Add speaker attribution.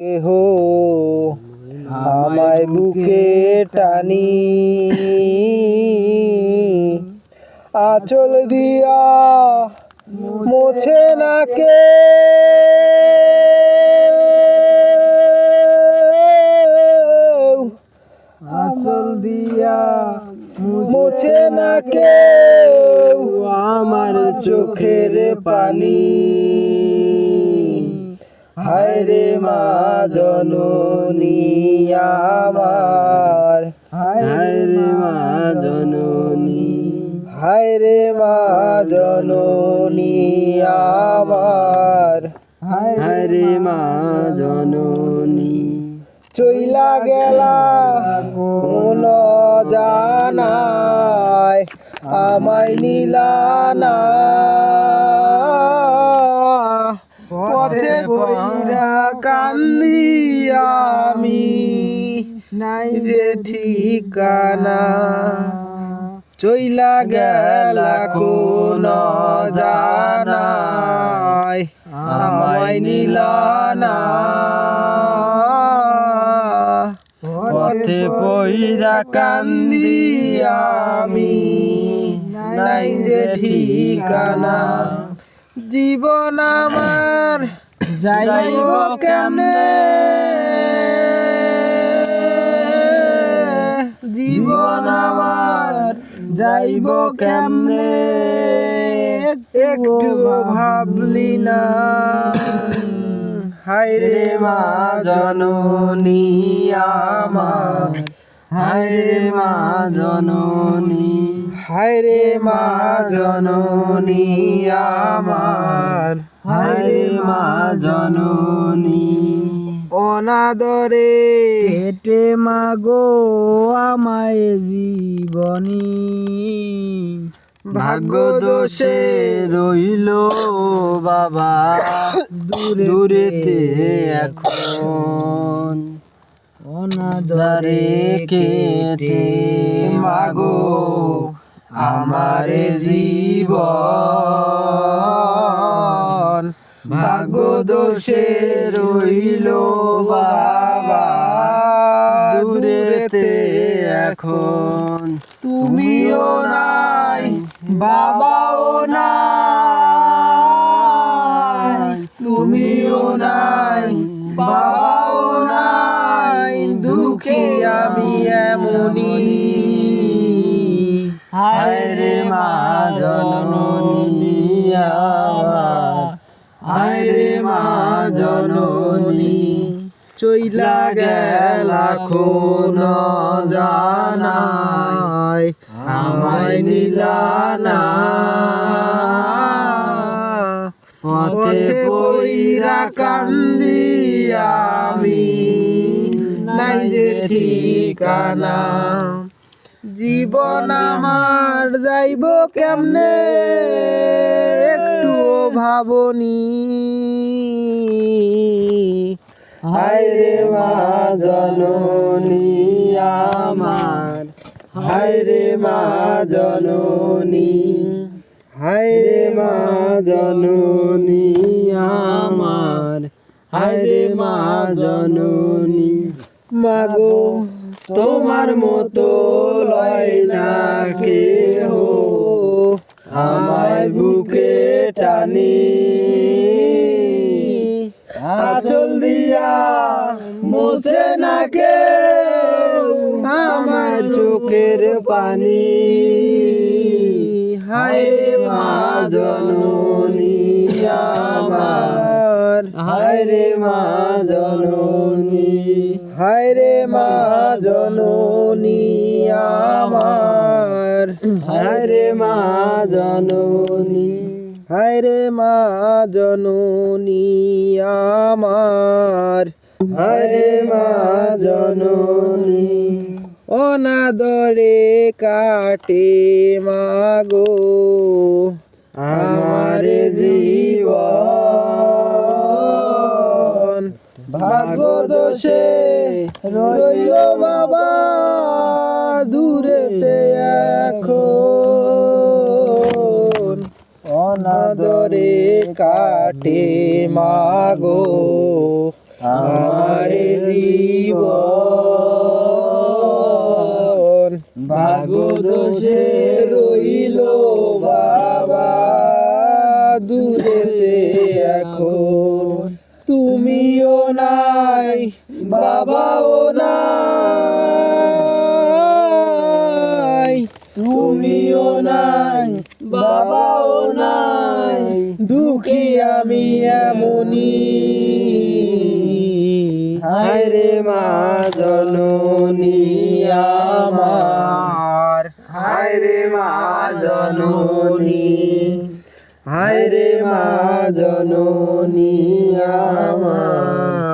Speaker 1: কেহ আমায় বুকে টানি। আচল দিয়া মোছে না কে আচল দিয়া মোছে না কেউ আমার চোখের পানি। হায় রে মা জননী আমার। হায় রে মা জননী। হায় রে মা জননী আমার। হায় রে মা জননী। চইলা গেলা কোন জানায় আমায় নিলানা পথে বইরা কান্দি আমি, নাই রে ঠিকানা। চইলা গেলা কোন জানায় আমায় নিলানা পথে পইরা কান্দি আমি, নাই যে ঠিকানা। জীবন আমার যাইব কেমনে? জীবন আমার যাইব কেমনে? একটু ভাবলি না। হায় রে মা জননী আমার। হায় রে মা জননী হায় রে মা জননী আমার। হায় রে মা জননী। অনাদরে হেটে মাগো আমায় জীবনী। ভাগ্য দোষে রইল বাবা। দূরেতে এখন। অনাদরে কেটে মাগো আমার জীবন। ভাগ্য দোষে রইল বাবা দূরেতে এখন তুমিও নাই বাবাও এমনি হায় রে মা জননী হায় রে মা জননী, চইলা গেলা কোন জানাই, আমায় নিলানা পথে পইরা কান্দি আমি। নাই যে ঠিকানা। জীবন আমার যাইব কেমনে? একটু ভাবনি। হায় রে মা জননী আমার হায় রে মা জননী হায় রে মা জননী আমার হায় রে মা জননী। মাগো, তোমার মতো লয় না কেহ। আমায় বুকে টানি, আচল দিয়া মোছে না কে আমার চোখের পানি। হায় মা জননী আমার, হায় রে মা জননী। হায় রে মা জননী আমার। হায় রে মা জননী। হায় রে মা জননী আমার। হায় রে মা জননী। অনাদরে কাটে মাগো আমার জীবন। ভাগ্য দোষে রইল বাবা, দূরেতে এখন। অনাদরে কাটে মাগো,
Speaker 2: আমারে জীবন। ভাগদোষে রইল বাবা, দূরেতে এখন। তুমিও নাই বাবাও নাই, তুমিও নাই, বাবাও নাই, দুঃখী আমি এমনি হায় মা জননী আমার, হায় মা জননী, হায় রে মা জননী আমার।